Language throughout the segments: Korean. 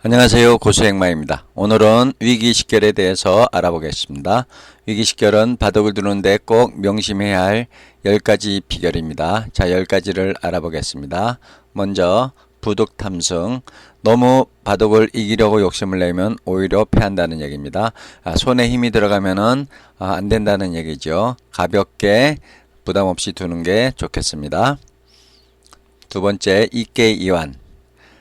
안녕하세요. 고수행마입니다. 오늘은 위기 식결에 대해서 알아보겠습니다. 위기 식결은 바둑을 두는데 꼭 명심해야 할 10가지 비결입니다. 자, 10가지를 알아보겠습니다. 먼저 부득 탐승. 너무 바둑을 이기려고 욕심을 내면 오히려 패한다는 얘기입니다. 아, 손에 힘이 들어가면은 아, 안 된다는 얘기죠. 가볍게 부담 없이 두는 게 좋겠습니다. 두 번째, 이깨 이완.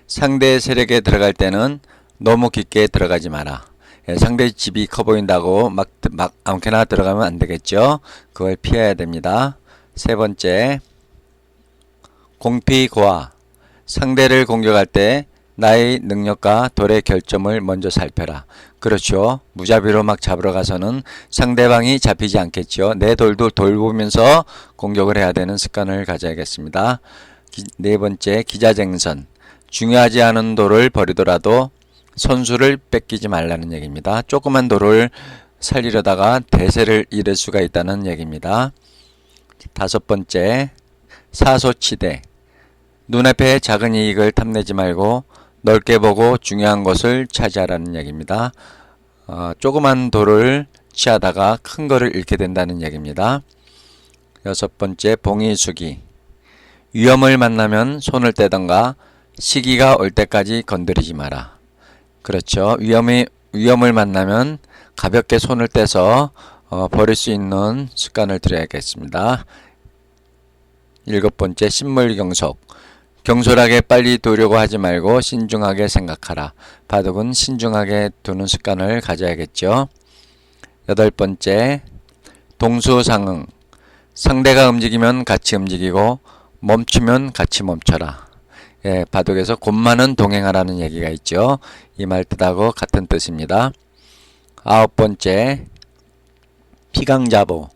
상대 세력에 들어갈 때는 너무 깊게 들어가지 마라. 예, 상대 집이 커 보인다고 막, 막 아무렇게나 들어가면 안 되겠죠. 그걸 피해야 됩니다. 세 번째, 공피고화. 상대를 공격할 때 나의 능력과 돌의 결점을 먼저 살펴라. 그렇죠. 무자비로 막 잡으러 가서는 상대방이 잡히지 않겠죠. 내 돌도 돌보면서 공격을 해야 되는 습관을 가져야겠습니다. 기- 네 번째, 기자쟁선. 중요하지 않은 돌을 버리더라도 선수를 뺏기지 말라는 얘기입니다. 조그만 돌을 살리려다가 대세를 잃을 수가 있다는 얘기입니다. 다섯 번째, 사소치대. 눈앞에 작은 이익을 탐내지 말고 넓게 보고 중요한 것을 차지하라는 얘기입니다. 어, 조그만 돌을 취하다가 큰 거를 잃게 된다는 얘기입니다. 여섯 번째, 봉이수기. 위험을 만나면 손을 떼던가 시기가 올 때까지 건드리지 마라. 그렇죠. 위험이, 위험을 만나면 가볍게 손을 떼서 어, 버릴 수 있는 습관을 들여야겠습니다. 일곱 번째, 신물경속. 경솔하게 빨리 두려고 하지 말고 신중하게 생각하라. 바둑은 신중하게 두는 습관을 가져야겠죠. 여덟 번째, 동수상응. 상대가 움직이면 같이 움직이고 멈추면 같이 멈춰라. 예, 바둑에서 곧만은 동행하라는 얘기가 있죠. 이 말 뜻하고 같은 뜻입니다. 아홉 번째, 피강자보.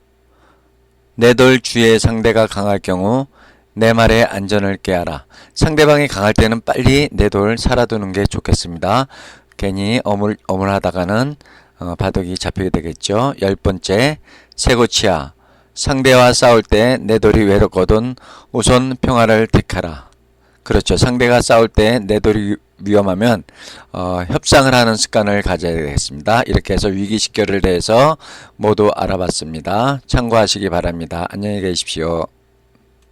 내돌 주위에 상대가 강할 경우 내 말에 안전을 깨하라. 상대방이 강할 때는 빨리 내돌 살아두는 게 좋겠습니다. 괜히 어물, 어물하다가는 어, 바둑이 잡히게 되겠죠. 열 번째, 세고치야. 상대와 싸울 때 내 돌이 외롭거든 우선 평화를 택하라. 그렇죠. 상대가 싸울 때 내 돌이 위험하면 어, 협상을 하는 습관을 가져야 되겠습니다. 이렇게 해서 위기 식결을 대해서 모두 알아봤습니다. 참고하시기 바랍니다. 안녕히 계십시오.